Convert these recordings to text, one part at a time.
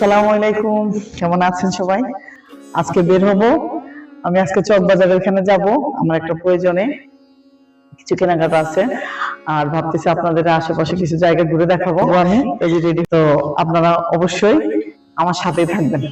আসসালামু আলাইকুম। কেমন আছেন সবাই? আজকে বের হব। আমি আজকে চক বাজারের এখানে যাব। আমার একটা প্রয়োজনে কিছু কেনাকাটা আছে। আর ভাবতেছি আপনাদের আশেপাশে কিছু জায়গা ঘুরে দেখাবো। আমি? এই যে রেডি তো আপনারা অবশ্যই আমার সাথেই থাকবেন।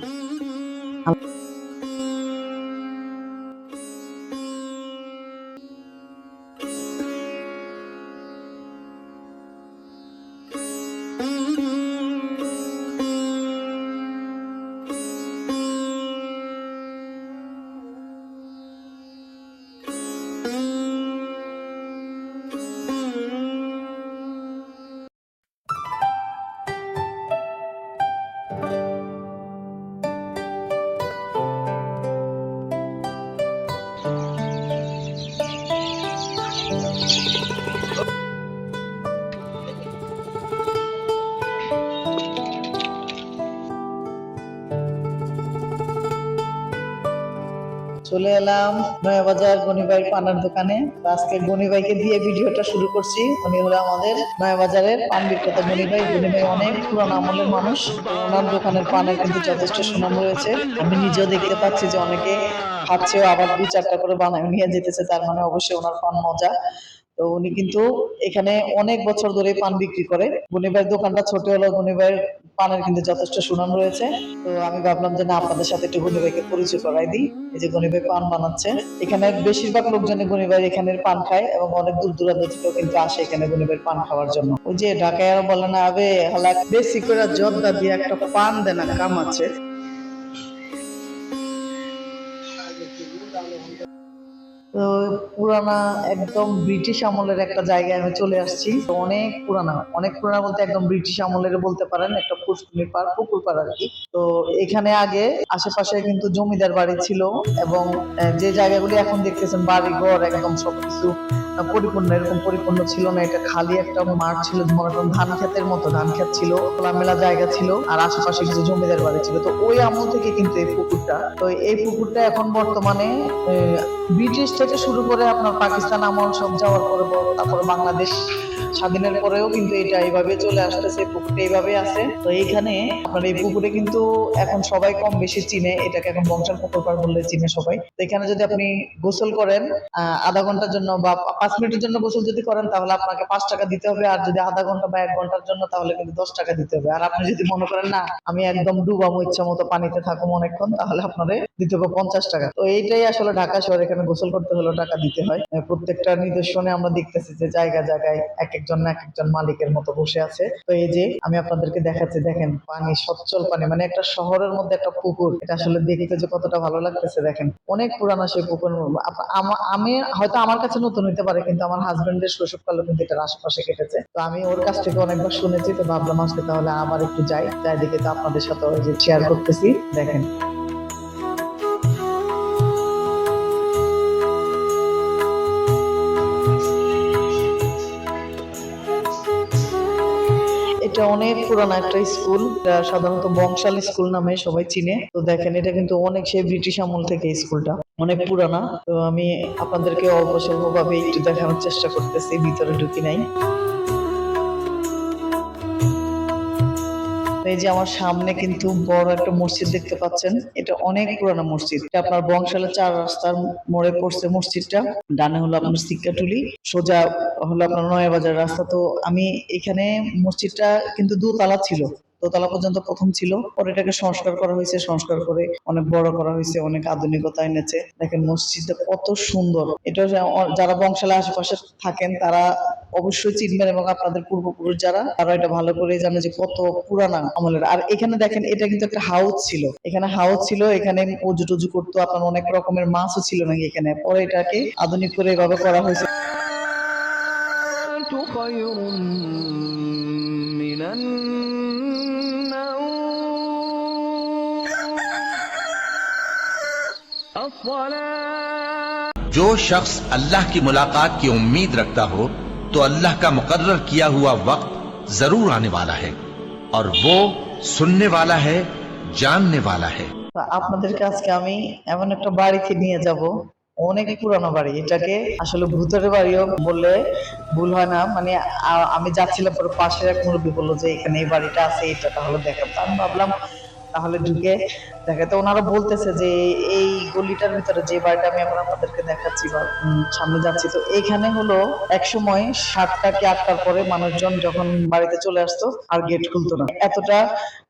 এলাম নয়াবাজার গনিবাই পানার দোকানে। আজকে গনিবাইকে দিয়ে ভিডিওটা শুরু করছি। উনি হলো আমাদের নয়াবাজারের পান বিক্রেতা গনিবাই। গনিবাই অনেক পুরান আমলের মানুষ। ওনার দোকানের পানের কিন্তু যথেষ্ট সুনাম রয়েছে। আমি নিজেও দেখতে পাচ্ছি যে অনেকে খাচ্ছেও আবার দু চারটা করে বানায় নিয়ে যেতেছে। তার মানে অবশ্যই ওনার পান মজা। তো উনি কিন্তু এখানে অনেক বছর ধরে পান বিক্রি করে। গনিবাইয়ের দোকানটা ছোট হলো গনিবাইয়ের পানের কিন্তু যথেষ্ট সুনাম রয়েছে। তো আমি ভাবলাম যে না, আপনাদের সাথে একটু গনিবাইকে পরিচয় করাই দিই। এই যে গনিবাই পান বানাচ্ছে, এখানে বেশিরভাগ লোকজনে গনিবাই এখানের পান খায় এবং অনেক দূর দূরান্ত থেকেও কিন্তু আসে এখানে গনিবাইয়ের পান খাওয়ার জন্য। ওই যে ঢাকায় বলে না, আবে হালা বেশি করে জর্দা দিয়ে একটা পান দেনা কাম আছে। পুরানা একদম ব্রিটিশ আমলের একটা জায়গায় আমি চলে আসছি। অনেক পুরানা অনেক পুরানা বলতে একদম ব্রিটিশ আমলের বলতে পারেন, একটা পুষ্কুনির পাড়, পুকুর পাড় আর কি। তো এখানে আগে আশেপাশে কিন্তু জমিদার বাড়ি ছিল এবং যে জায়গাগুলি এখন দেখতেছেন বাড়ি ঘর একদম সবকিছু পরিপূর্ণ, এরকম পরিপূর্ণ ছিল না। এটা খালি একটা মাঠ ছিল, মনে করেন ধান ক্ষেতের মতো ধান ক্ষেত ছিল, খোলামেলা জায়গা ছিল আর আশেপাশে কিছু জমিদার বাড়ি ছিল। তো ওই আমল থেকে কিন্তু এই পুকুরটা, তো এই পুকুরটা এখন বর্তমানে ব্রিটিশ থেকে শুরু করে আপনার পাকিস্তান আমল সব যাওয়ার পরে তারপর বাংলাদেশ। স্বাধীনের পরেও কিন্তু এটা এইভাবে চলে আসতেছে, পুকুরটা এইভাবে আছে। তো এইখানে আপনার এই পুকুরে কিন্তু এখন সবাই কম বেশি চিনে, এটাকে এখন বংশাল পুকুর পাড় বললে চিনে সবাই। তো এখানে যদি আপনি গোসল করেন আধা ঘণ্টার জন্য বা পাঁচ মিনিটের জন্য গোসল যদি করেন, তাহলে আপনাকে পাঁচ টাকা দিতে হবে, আর যদি আধা ঘণ্টা বা এক ঘণ্টার জন্য, তাহলে কিন্তু দশ টাকা দিতে হবে। আর আপনি যদি মনে করেন, না, আমি একদম ডুবাবো ইচ্ছা মতো পানিতে থাকুম অনেকক্ষণ, তাহলে আপনারে দিতে হবে পঞ্চাশ টাকা। তো এইটাই আসলে ঢাকা শহরে এখানে গোসল করতে হলেও টাকা দিতে হয়। প্রত্যেকটা নিদর্শনে আমরা দেখতেছি যে জায়গা, জায়গায় এক একজন না এক একজন মালিকের মতো বসে আছে। তো এই যে আমি আপনাদেরকে দেখাচ্ছি, দেখেন পানি, সচ্ছল পানি মানে একটা শহরের মধ্যে একটা পুকুর। এটা আসলে দেখতে যে কতটা ভালো লাগতেছে, দেখেন। অনেক পুরানো সেই পুকুর। আমি হয়তো আমার কাছে নতুন হইতে পারে, কিন্তু আমার হাজবেন্ডের শৈশবকালও কিন্তু এটার আশেপাশে কেটেছে। তো আমি ওর কাছ থেকে অনেকবার শুনেছি, তো ভাবলাম আজকে তাহলে আবার একটু যাই। যাই দেখে তো আপনাদের সাথে শেয়ার করতেছি, দেখেন। এটা অনেক পুরানো একটা স্কুল সাধারণত বংশাল স্কুল নামে সবাই চিনে। তো দেখেন, এটা কিন্তু অনেক সেই ব্রিটিশ আমল থেকে স্কুলটা, অনেক পুরানা। তো আমি আপনাদেরকে অল্প স্বল্প ভাবে একটু দেখানোর চেষ্টা করতেছি, ভিতরে ঢুকি নাই। এই যে আমার সামনে কিন্তু বড় একটা মসজিদ দেখতে পাচ্ছেন। এটা অনেক পুরানো মসজিদ। আপনার বংশালের চার রাস্তার মোড়ে পড়ছে মসজিদটা। ডানে হলো আপনার সিক্কাটুলি, সোজা হলো আপনার নয়াবাজার রাস্তা। তো আমি এখানে মসজিদটা কিন্তু দুতলা ছিল। দোতলা পর্যন্ত প্রথম ছিল। পরে এটাকে সংস্কার করা হয়েছে, সংস্কার করে অনেক বড় করা হয়েছে, অনেক আধুনিকতা এনেছে। দেখেন মসজিদটা কত সুন্দর। এটা যারা বংশালের আশেপাশে থাকেন, তারা অবশ্যই চিনবেন এবং আপনাদের পূর্বপুরুষ যারা, তারা এটা ভালো করে জানে যে কত পুরানা আমলের। আর এখানে দেখেন, এটা কিন্তু একটা হাউস ছিল। এখানে হাউস ছিল, এখানে উজু টুজু করতো, আপনার অনেক রকমের মাছও ছিল নাকি এখানে। পরে এটাকে আধুনিক করে এভাবে করা হয়েছে। जो शख्स अल्लाह की मुलाकात की उम्मीद रखता हो तो अल्लाह का मुकर्र किया हुआ वक्त जरूर आने वाला है और वो सुनने वाला है जानने वाला है তা আপনাদেরকে আজকে আমি এমন একটা বাড়িতে নিয়ে যাব অনেক পুরানো বাড়ি এটাকে আসলে ভূতের বাড়িও বললে ভুল হয় না মানে আ- আমি যাচ্ছিলাম পরে পাশের এক মুরব্বী বললো যে এখানে এই বাড়িটা আছে এটা তাহলে দেখাবো তা আমি ভাবলাম তাহলে ঢুকে দেখে তো ওনারা বলতেছে যে এই গলিটার ভিতরে যে বাড়িটা আমি এখন আপনাদেরকে দেখাচ্ছি বা সামনে যাচ্ছি, তো এখানে হলো এক সময় সাতটা কি আটটার পরে মানুষজন যখন বাড়িতে চলে আসতো, আর গেট খুলতো না। এতটা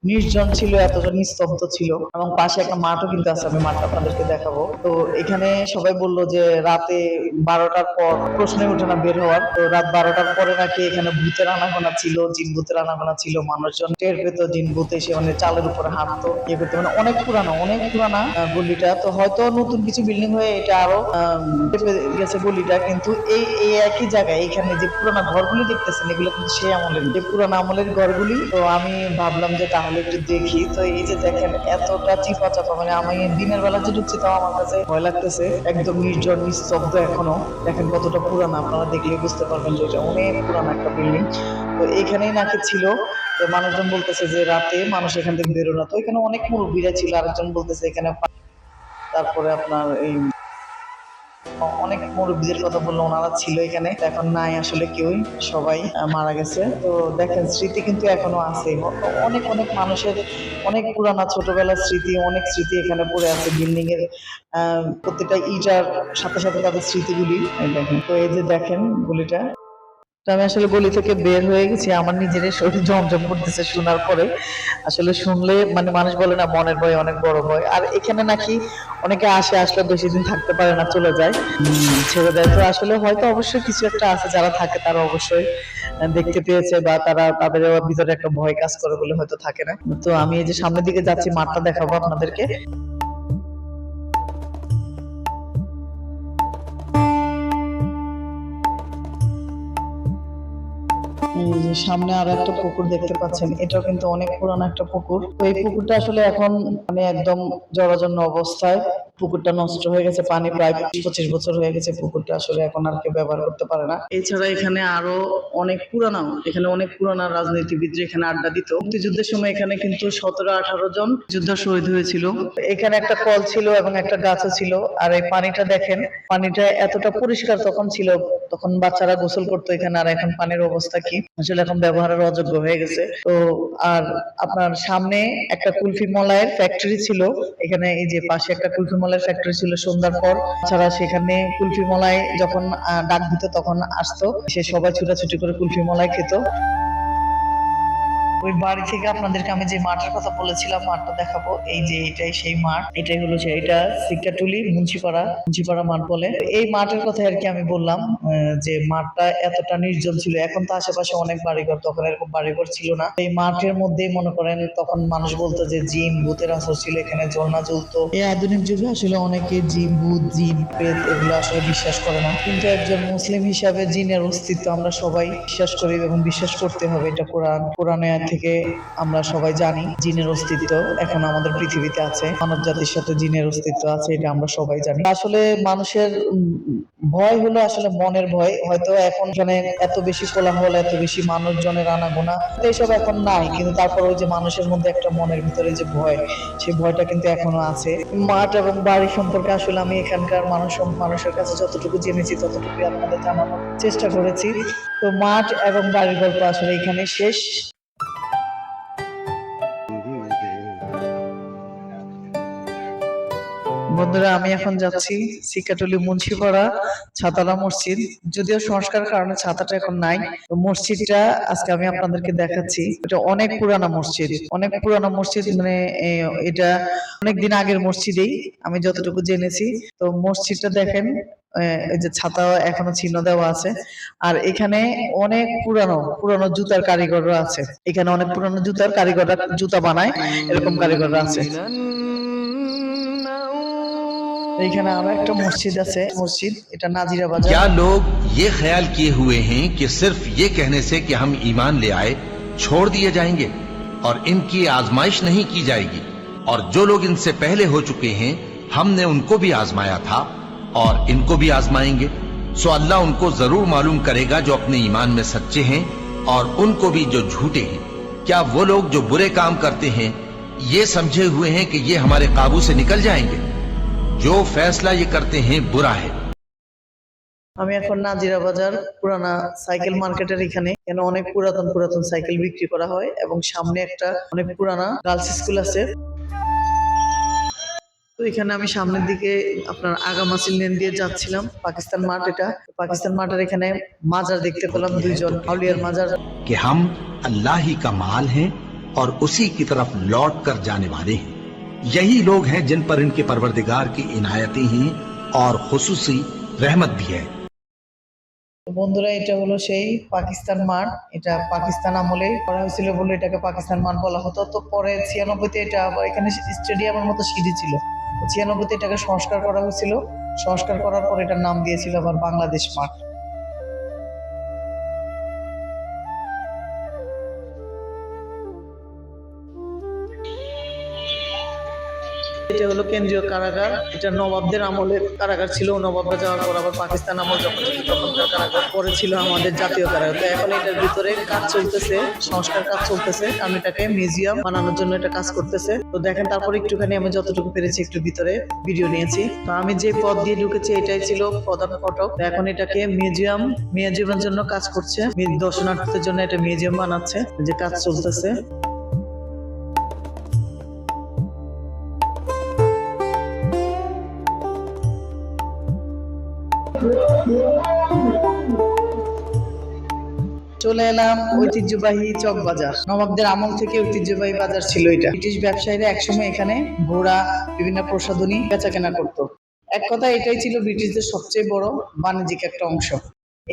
নির্জন ছিল, এতটা নিস্তব্ধ ছিল, এবং পাশে একটা মাঠও কিন্তু আছে, আমি মাঠটা আপনাদেরকে দেখাবো। তো এখানে সবাই বলল যে রাতে বারোটার পর প্রশ্নে ওঠে না বের হওয়ার। তো রাত বারোটার পরে নাকি এখানে ভূতের আনাগোনা ছিল, জিন ভূতের আনাগোনা ছিল, মানুষজন টের পেতো জিন ভূত এসে মানে চালের উপরে হাঁটতো ইয়ে করতো মানে অনেক পুরানো, অনেক পুরানা গলিটা তো হয়তো নতুন কিছু বিল্ডিং হয়ে এটা আরও গেছে গলিটা কিন্তু এই এই একই জায়গায় এখানে যে পুরানা ঘরগুলি দেখতেছেন, এগুলো কিন্তু সেই আমলের, যে পুরানো আমলের ঘরগুলি। তো আমি ভাবলাম যে তাহলে একটু দেখি। তো এই যে দেখেন, এতটা চিপা চাপা মানে আমি দিনের বেলা যে ঢুকছি তাও আমার কাছে ভয় লাগতেছে। একদম নির্জন, নিস্তব্ধ এখনও। দেখেন কতটা পুরানো, আপনারা দেখলে বুঝতে পারবেন যে এটা অনেক পুরানো একটা বিল্ডিং তো এখানেই নাকি ছিল। তো মানুষজন বলতেছে যে রাতে মানুষ এখান থেকে বেরো না। তো এখানে অনেক মুরব্বীরা ছিল, আরেকজন বলতেছে এখানে তারপরে আপনার এই অনেক মুরব্বীদের কথা বলল, ওনারা ছিল এখানে। এখন নাই আসলে কেউই, সবাই মারা গেছে। তো দেখেন, স্মৃতি কিন্তু এখনও আছে। অনেক অনেক মানুষের, অনেক পুরানা ছোটবেলার স্মৃতি, অনেক স্মৃতি এখানে পড়ে আছে। বিল্ডিং এর প্রত্যেকটা ইটার সাথে সাথে তাদের স্মৃতিগুলি দেখেন। তো এই যে দেখেন, গুলিটা। তো আমি আসলে গলি থেকে বের হয়ে গেছি। আমার নিজেরই শরীর জমজম করতেছে শোনার পরে। আসলে শুনলে মানে মানুষ বলে না মনের ভয় অনেক বড় ভয় আর এখানে নাকি অনেকে আসে আসলে বেশি দিন থাকতে পারে না চলে যায়। ছেড়ে দেয় তো আসলে হয়তো অবশ্যই কিছু একটা আছে যারা থাকে তারা অবশ্যই দেখতে পেয়েছে বা তারা তাদের ভিতরে একটা ভয় কাজ করে বলে হয়তো থাকে না। তো আমি এই যে সামনের দিকে যাচ্ছি মাঠটা দেখাবো আপনাদেরকে। যে সামনে আরও একটা পুকুর দেখতে পাচ্ছেন, এটাও কিন্তু অনেক পুরানো একটা পুকুর। তো এই পুকুরটা আসলে এখন মানে একদম জরাজন্য অবস্থায়। পুকুরটা নষ্ট হয়ে গেছে, পানি প্রায় পঁচিশ বছর হয়ে গেছে পুকুরটা আসলে এখন আর কেউ ব্যবহার করতে পারে না। এছাড়া এখানে আরও অনেক পুরানো, এখানে অনেক পুরানো রাজনীতিবিদরা এখানে আড্ডা দিত। মুক্তিযুদ্ধের সময় এখানে কিন্তু সতেরো আঠারো জন যুদ্ধ শহীদ হয়েছিল। এখানে একটা কল ছিল এবং একটা গাছও ছিল। আর এই পানিটা দেখেন, পানিটা এতটা পরিষ্কার তখন ছিল, তখন বাচ্চারা গোসল করতো এখানে। আর এখন পানির অবস্থা কি? আসলে এখন ব্যবহারের অযোগ্য হয়ে গেছে। তো আর আপনার সামনে একটা কুলফি মলায়ের ফ্যাক্টরি ছিল। এখানে এই যে পাশে একটা কুলফি মলায়ের ফ্যাক্টরি ছিল সন্ধ্যার পর। ছাড়া সেখানে কুলফি মলায় যখন ডাক দিত তখন আসতো। সে সবাই ছুটাছুটি করে কুলফি মলায় খেত। ওই বাড়ি থেকে আপনাদেরকে আমি যে মাঠের কথা বলেছিলাম, মাঠটা দেখাবো। এই যে এটাই সেই মাঠ। এটাই হলো যে এটা সিকাটুলি মুন্সিপাড়া মুন্সিপাড়া মাঠ বলে। এই মাঠের কথা আর কি আমি বললাম যে মাঠটা এতটা নির্জন ছিল। এখন তো আশেপাশে অনেক বাড়িঘর, তখন এরকম বাড়িঘর ছিল না। এই মাঠের মধ্যেই মনে করেন, তখন মানুষ বলতো যে জিম, ভূতের আসর ছিল, এখানে ঝর্ণা জ্বলতো এই আধুনিক যুগে আসলে অনেকে জিন ভূত, জিম প্রেত এগুলো আসলে বিশ্বাস করে না। কিন্তু একজন মুসলিম হিসাবে জিনের অস্তিত্ব আমরা সবাই বিশ্বাস করি এবং বিশ্বাস করতে হবে। এটা কোরআন, কোরআনে থেকে আমরা সবাই জানি জিনের অস্তিত্ব এখন আমাদের পৃথিবীতে আছে। মানব জাতির সাথে জিনের অস্তিত্ব আছে, এটা আমরা সবাই জানি। আসলে মানুষের ভয় হলো আসলে মনের ভয়। হয়তো এখন এখানে এত বেশি কোলাহল, এত বেশি মানুষজনের আনাগোনা তো এসব এখন নাই। কিন্তু তারপর ওই যে মানুষের মধ্যে একটা মনের ভিতরে যে ভয়, সেই ভয়টা কিন্তু এখনও আছে। মাঠ এবং বাড়ি সম্পর্কে আসলে আমি এখানকার মানুষ, মানুষের কাছে যতটুকু জেনেছি ততটুকু আপনাদের জানানোর চেষ্টা করেছি। তো মাঠ এবং বাড়ির গল্প আসলে এখানে শেষ। বন্ধুরা, আমি এখন যাচ্ছি সিকাটুলি মুন্সিপাড়া ছাতালা মসজিদ। যদিও সংস্কার কারণে ছাতাটা এখন নাই মসজিদটা আজকে আমি আপনাদেরকে দেখাচ্ছি। এটা অনেক পুরানা মসজিদ, অনেক পুরানা মসজিদ মানে এটা অনেক দিন আগের মসজিদেই, আমি যতটুকু জেনেছি। তো মসজিদটা দেখেন যে ছাতা এখনও চিহ্ন দেওয়া আছে। আর এখানে অনেক পুরানো পুরানো জুতার কারিগররা আছে। এখানে অনেক পুরানো জুতার কারিগররা জুতা বানায়, এরকম কারিগররা আছে। এইখানে আরো একটা মসজিদ আছে মসজিদ এটা নাজিরা বাজার क्या लोग ये ख्याल किए हुए हैं कि सिर्फ ये कहने से कि हम ईमान ले आए छोड़ दिए जाएंगे और इनकी आजमाइश नहीं की जाएगी और जो लोग इनसे पहले हो चुके हैं हमने उनको भी आजमाया था और इनको भी आजमाएंगे सो अल्लाह उनको जरूर मालूम करेगा जो अपने ईमान में सच्चे हैं और उनको भी जो झूठे हैं क्या वो लोग जो बुरे काम करते हैं ये समझे हुए हैं कि ये हमारे काबू से निकल जाएंगे जो फैसला ये करते हैं बुरा है আমি এখন নাজিরা বাজার পুরানা সাইকেল মার্কেটের এখানে এখানে অনেক পুরাতন পুরাতন সাইকেল বিক্রি করা হয় এবং সামনে একটা অনেক পুরানা গার্লস স্কুল আছে তো এখানে আমি সামনের দিকে আপনার আগামাসিল লেন দিয়ে যাচ্ছিলাম পাকিস্তান মাঠ এটা পাকিস্তান মাঠের এখানে মাজার দেখতে পেলাম দুইজন আউলিয়ার মাজার कि हम अल्लाह ही का माल हैं और उसी की तरफ लौट कर जाने वाले हैं यही लोग हैं जिन पर इनके परवरदिगार की इनायतें हैं और खुसूसी रहमत भी है তো বন্ধুরা এটা হলো সেই পাকিস্তান মাঠ এটা পাকিস্তান আমলে করা হয়েছিল বলে এটাকে পাকিস্তান মাঠ বলা হতো তো পরে ছিয়ানব্বইতে এটা আবার এখানে স্টেডিয়ামের মতো সিঁড়ি ছিল তো ছিয়ানব্বইতে এটাকে সংস্কার করা হয়েছিল সংস্কার করার পর এটার নাম দিয়েছিল আবার বাংলাদেশ মাঠ এটা হলো কেন্দ্রীয় কারাগার। এটা নবাবদের আমলের কারাগার ছিল। নবাবরা যাওয়ার পর আবার পাকিস্তান আমল যখন কারাগার পরে ছিল আমাদের জাতীয় কারাগার। তো এখন এটার ভিতরে কাজ চলতেছে, সংস্কার কাজ চলতেছে। আমি এটাকে মিউজিয়াম বানানোর জন্য এটা কাজ করতেছে। তো দেখেন, তারপরে একটুখানি আমি যতটুকু পেরেছি একটু ভিতরে ভিডিও নিয়েছি। তো আমি যে পথ দিয়ে ঢুকেছি, এটাই ছিল প্রধান ফটক। এখন এটাকে মিউজিয়াম মিউজিয়ামের জন্য কাজ করছে। দর্শনার্থীদের জন্য এটা মিউজিয়াম বানাচ্ছে। যে কাজ চলতেছে। চলে এলাম ঐতিহ্যবাহী চক বাজার। নবাবদের আমল থেকে ঐতিহ্যবাহী বাজার ছিল এটা। ব্রিটিশ ব্যবসায়ীরা একসময় এখানে ঘোড়া, বিভিন্ন প্রসাধনী বেচা কেনা করতো। এক কথা এটাই ছিল ব্রিটিশদের সবচেয়ে বড় বাণিজ্যিক একটা অংশ।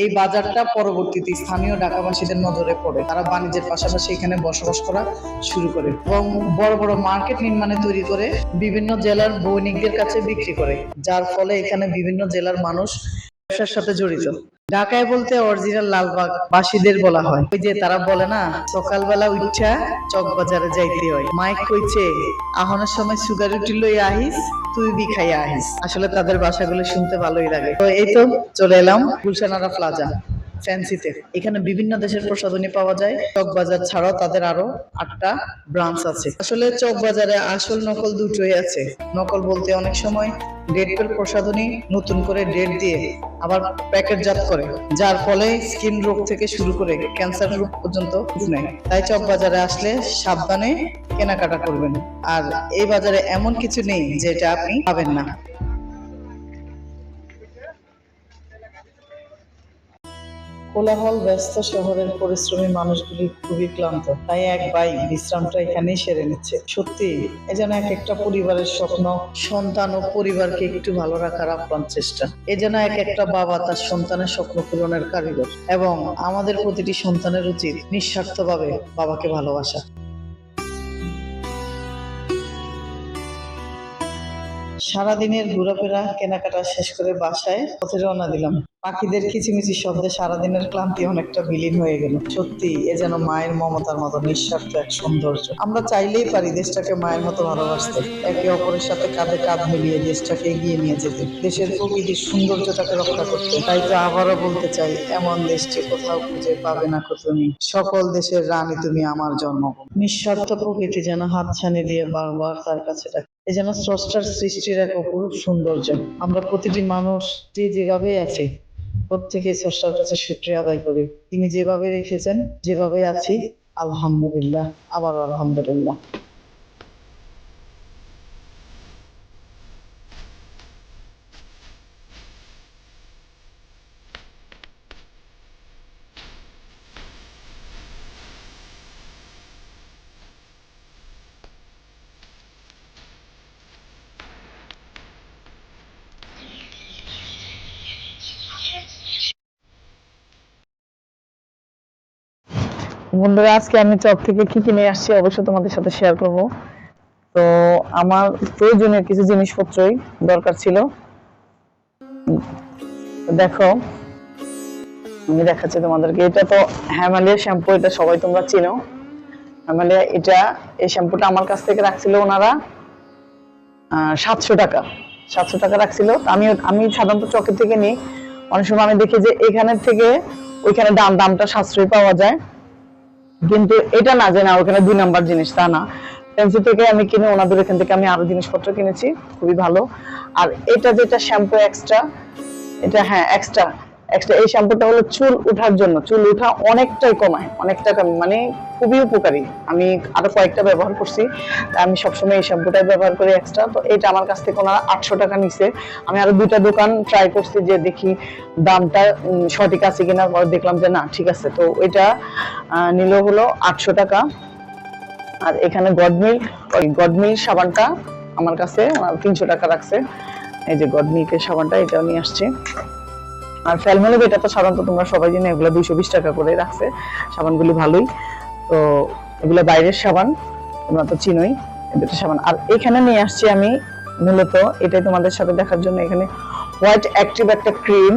এই বাজারটা পরবর্তীতে স্থানীয় ঢাকাবাসীদের নজরে পড়ে। তারা বাণিজ্যের পাশাপাশি এখানে বসবাস করা শুরু করে এবং বড় বড় মার্কেট নির্মাণে তৈরি করে বিভিন্ন জেলার বৈনিকদের কাছে বিক্রি করে, যার ফলে এখানে বিভিন্ন জেলার মানুষ ব্যবসার সাথে জড়িত। ঢাকায় বলতে অরিজিনাল লালবাগ বাসীদের বলা হয়। ওই যে তারা বলে না, সকালবেলা উঠা চক বাজারে যাইতে হয়। মাইক কইছে, আহনের সময় সুগার রুটি লই আহিস, তুই বি খাইয়া আহিস। আসলে তাদের ভাষাগুলো শুনতে ভালোই লাগে। তো এই তো চলে এলাম গুলশানারা প্লাজা। ফ্যান্সিতে এখানে বিভিন্ন দেশের প্রসাধনী পাওয়া যায়। চক বাজার ছাড়াও তাদের আরও আটটা ব্রাঞ্চ আছে। আসলে চক বাজারে আসল নকল দুটোই আছে। নকল বলতে অনেক সময় ডেট পেল প্রসাধনী নতুন করে ডেট দিয়ে আবার প্যাকেটজাত করে, যার ফলে স্কিন রোগ থেকে শুরু করে ক্যান্সার রোগ পর্যন্ত নেয় তাই চক বাজারে আসলে সাবধানে কেনাকাটা করবেন। আর এই বাজারে এমন কিছু নেই যেটা আপনি পাবেন না। কোলাহল ব্যস্ত শহরের পরিশ্রমী মানুষগুলি খুবই ক্লান্ত। তাই এক ভাই বিশ্রামটা এখানেই সেরে নিচ্ছে। সত্যি, এ যেন এক একটা পরিবারের স্বপ্ন, সন্তান ও পরিবারকে একটু ভালো রাখার আপ্রাণ চেষ্টা। এ যেন এক একটা বাবা তার সন্তানের স্বপ্ন পূরণের কারিগর এবং আমাদের প্রতিটি সন্তানের উচিত নিঃস্বার্থভাবে বাবাকে ভালোবাসা। সারাদিনের ঘোরাফেরা, কেনাকাটা শেষ করে বাসায় পথে রওনা দিলাম। পাখিদের কিচিমিচি শব্দে সারাদিনের ক্লান্তি অনেকটা বিলীন হয়ে গেল। সত্যি, এ যেন মায়ের মমতার মতো নিঃস্বার্থ এক সৌন্দর্য। আমরা চাইলেই পারি দেশটাকে মায়ের মতো ভালোবাসতে। একে অপরের সাথে কাঁধে কাঁধ মিলিয়ে দেশটাকে এগিয়ে নিয়ে যেতে। দেশের প্রকৃতির সৌন্দর্যটাকে রক্ষা করতে। তাই তো আবারও বলতে চাই, এমন দেশটি কোথাও খুঁজে পাবে না তুমি সকল দেশের রানী তুমি আমার জন্মভূমি। নিঃস্বার্থ প্রকৃতি যেন হাতছানি দিয়ে বারবার তার কাছে ডাকে। এ যেন স্রষ্টার সৃষ্টির এক অপরূপ সৌন্দর্য। আমরা প্রতিটি মানুষ যে যেভাবে আছি প্রত্যেকে স্রষ্টার কাছে শুক্রিয়া আদায় করি। তিনি যেভাবে রেখেছেন যেভাবে আছি আলহামদুলিল্লাহ আবার আলহামদুলিল্লাহ। বন্ধুরা, আজকে আমি চক থেকে কি কিনে আসছি অবশ্যই তোমাদের সাথে শেয়ার করব। তো আমার প্রয়োজনীয় কিছু জিনিসপত্রই দরকার ছিল। দেখো, আমি দেখাচ্ছি তোমাদেরকে। এটা তো হ্যামালিয়া শ্যাম্পু এটা সবাই তোমরা চিনো। হ্যামালিয়া এটা এই শ্যাম্পুটা আমার কাছ থেকে রাখছিল ওনারা সাতশো টাকা। সাতশো টাকা রাখছিল। আমি আমি সাধারণত চকের থেকে নিই। অনেক সময় আমি দেখি যে এখানের থেকে ওইখানে দাম, দামটা সাশ্রয়ী পাওয়া যায়। কিন্তু এটা না জানা ওখানে দুই নাম্বার জিনিস, তা না। ফ্যান্সি থেকে আমি কিনে, ওনাদের এখান থেকে আমি আরও জিনিসপত্র কিনেছি, খুবই ভালো। আর এটা যেটা শ্যাম্পু এক্সট্রা এটা হ্যাঁ এক্সট্রা এক্সট্রা এই শ্যাম্পুটা হলো চুল ওঠার জন্য। চুল ওঠা অনেকটাই কমায়, অনেকটা কম- মানে খুবই উপকারী। আমি আরও কয়েকটা ব্যবহার করছি আমি সবসময় এই শ্যাম্পুটাই ব্যবহার করি এক্সট্রা তো এটা আমার কাছ থেকে ওনারা আটশো টাকা নিছে। আমি আরও দুইটা দোকান ট্রাই করছি যে দেখি দামটা সঠিক আছে কিনা, পরে দেখলাম যে না, ঠিক আছে। তো এটা নিল হলো আটশো টাকা। আর এখানে গডমিল, ওই গডমিল সাবানটা আমার কাছে তিনশো টাকা রাখছে। এই যে গডমিল্কের সাবানটা, এটাও নিয়ে আসছে। আর ফ্যালমেলো এটা তো সাধারণত তোমরা সবাই জানো, এগুলো দুইশো বিশ টাকা করে রাখছে। সাবানগুলি ভালোই। তো এগুলো বাইরের সাবান, তোমরা তো চিনোই দুটো সাবান। আর এখানে নিয়ে আসছি আমি মূলত, এটাই তোমাদের সাথে দেখার জন্য এখানে হোয়াইট অ্যাক্টিভ একটা ক্রিম।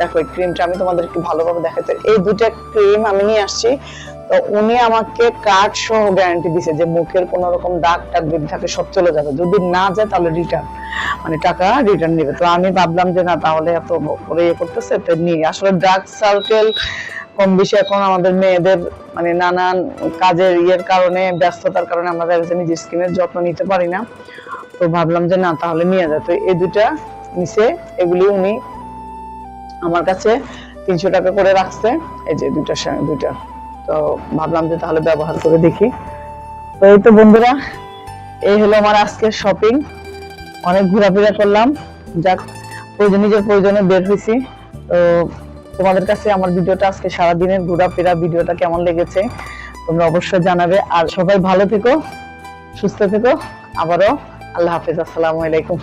দেখো, এই ক্রিমটা আমি তোমাদের একটু ভালোভাবে দেখাতে এই দুটা ক্রিম আমি নিয়ে আসছি। তো উনি আমাকে কার্ড সহ গ্যারান্টি দিছে যে মুখের কোন রকম দাগ টাগ যদি থাকে সব চলে যাবে। যদি না যায় তাহলে রিটার্ন মানে টাকা রিটার্ন নেবে তো আমি ভাবলাম যে না, তাহলে এত করে ইয়ে করতেছে, তো নিই আসলে ডার্ক সার্কেল কম বেশি এখন আমাদের মেয়েদের মানে নানান কাজের ইয়ের কারণে, ব্যস্ততার কারণে আমরা দেখা নিজের স্কিনের যত্ন নিতে পারি না। তো ভাবলাম যে না, তাহলে নিয়ে যায়। তো এই দুটা নিচে এগুলি উনি আমার কাছে তিনশো টাকা করে রাখছে। এই যে দুইটা দুইটা। তো ভাবলাম যে তাহলে ব্যবহার করে দেখি। তো এই তো বন্ধুরা, এই হলো আমার আজকের শপিং অনেক ঘোরাফেরা করলাম। যাক, প্রয়োজন নিজের প্রয়োজনে বের হয়েছি। তো তোমাদের কাছে আমার ভিডিওটা আজকে সারাদিনের ঘোরাফেরা ভিডিওটা কেমন লেগেছে, তোমরা অবশ্যই জানাবে। আর সবাই ভালো থেকো, সুস্থ থেকো। আবারও আল্লাহ হাফিজ। আসসালামু আলাইকুম।